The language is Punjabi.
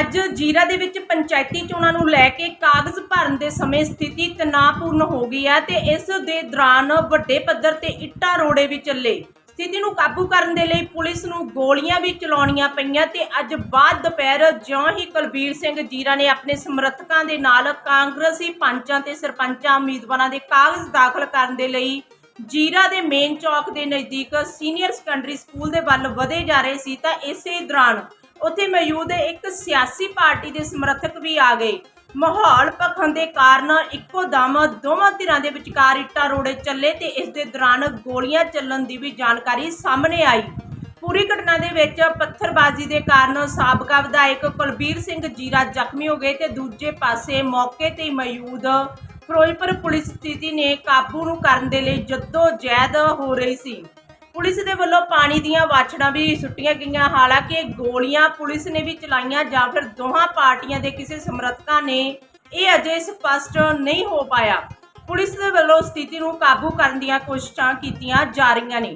ਅੱਜ ਜੀਰਾ ਦੇ ਵਿੱਚ ਪੰਚਾਇਤੀ ਚੋਣਾਂ ਨੂੰ ਲੈ ਕੇ ਕਾਗਜ਼ ਭਰਨ ਦੇ ਸਮੇਂ ਸਥਿਤੀ ਤਣਾਅਪੂਰਨ ਹੋ ਗਈ ਹੈ ਤੇ ਇਸ ਦੇ ਦੌਰਾਨ ਵੱਡੇ ਪੱਧਰ ਤੇ ਇੱਟਾਂ ਰੋੜੇ ਵੀ ਚੱਲੇ। ਸਥਿਤੀ ਨੂੰ ਕਾਬੂ ਕਰਨ ਦੇ ਲਈ ਪੁਲਿਸ ਨੂੰ ਗੋਲੀਆਂ ਵੀ ਚਲਾਉਣੀਆਂ ਪਈਆਂ ਤੇ ਅੱਜ ਬਾਅਦ ਦੁਪਹਿਰ ਜਿਉਂ ਹੀ ਕੁਲਬੀਰ ਸਿੰਘ ਜੀਰਾ ਨੇ ਆਪਣੇ ਸਮਰਥਕਾਂ ਦੇ ਨਾਲ ਕਾਂਗਰਸੀ ਪੰਚਾਂ ਤੇ ਸਰਪੰਚਾਂ ਉਮੀਦਵਾਰਾਂ ਦੇ ਕਾਗਜ਼ ਦਾਖਲ ਕਰਨ ਦੇ ਲਈ ਜੀਰਾ ਦੇ ਮੇਨ ਚੌਕ ਦੇ ਨਜ਼ਦੀਕ ਸੀਨੀਅਰ ਸੈਕੰਡਰੀ ਸਕੂਲ ਦੇ ਵੱਲ ਵਧੇ ਜਾ ਰਹੇ ਸੀ ਤਾਂ ਇਸੇ ਦੌਰਾਨ ਉੱਥੇ ਮੌਜੂਦ ਇੱਕ ਸਿਆਸੀ ਪਾਰਟੀ ਦੇ ਸਮਰਥਕ ਵੀ ਆ ਗਏ। ਮਾਹੌਲ ਭਖਣ ਦੇ ਕਾਰਨ ਇੱਕੋ ਦਮ ਦੋਵਾਂ ਧਿਰਾਂ ਦੇ ਵਿਚਕਾਰ ਇੱਟਾਂ ਰੋੜੇ ਚੱਲੇ ਤੇ ਇਸ ਦੇ ਦੌਰਾਨ ਗੋਲੀਆਂ ਚੱਲਣ ਦੀ ਵੀ ਜਾਣਕਾਰੀ ਸਾਹਮਣੇ ਆਈ। ਪੂਰੀ ਘਟਨਾ ਦੇ ਵਿੱਚ ਪੱਥਰਬਾਜ਼ੀ ਦੇ ਕਾਰਨ ਸਾਬਕਾ ਵਿਧਾਇਕ ਕੁਲਬੀਰ ਸਿੰਘ ਜੀਰਾ ਜ਼ਖਮੀ ਹੋ ਗਏ ਤੇ ਦੂਜੇ ਪਾਸੇ ਮੌਕੇ ਤੇ ਮੌਜੂਦ ਫਿਰੋਜ਼ਪੁਰ ਪੁਲਿਸ ਸਥਿਤੀ ਨੇ ਕਾਬੂ ਨੂੰ ਕਰਨ ਦੇ ਲਈ ਜੱਦੋ ਜਹਿਦ ਹੋ ਰਹੀ ਸੀ। ਪੁਲਿਸ ਦੇ ਵੱਲੋਂ ਪਾਣੀ ਦੀਆਂ ਵਾਛੜਾਂ ਵੀ ਸੁੱਟੀਆਂ ਗਈਆਂ। ਹਾਲਾਂਕਿ ਗੋਲੀਆਂ ਪੁਲਿਸ ਨੇ ਵੀ ਚਲਾਈਆਂ, ਜਾਂ ਫਿਰ ਦੋਹਾਂ ਪਾਰਟੀਆਂ ਦੇ ਕਿਸੇ ਸਮਰਥਕਾਂ ਨੇ ਇਹ ਅਜੇ ਸਪਸ਼ਟ ਨਹੀਂ ਹੋ ਪਾਇਆ। ਪੁਲਿਸ ਦੇ ਵੱਲੋਂ ਸਥਿਤੀ ਨੂੰ ਕਾਬੂ ਕਰਨ ਦੀਆਂ ਕੋਸ਼ਿਸ਼ਾਂ ਕੀਤੀਆਂ ਜਾ ਰਹੀਆਂ ਨੇ।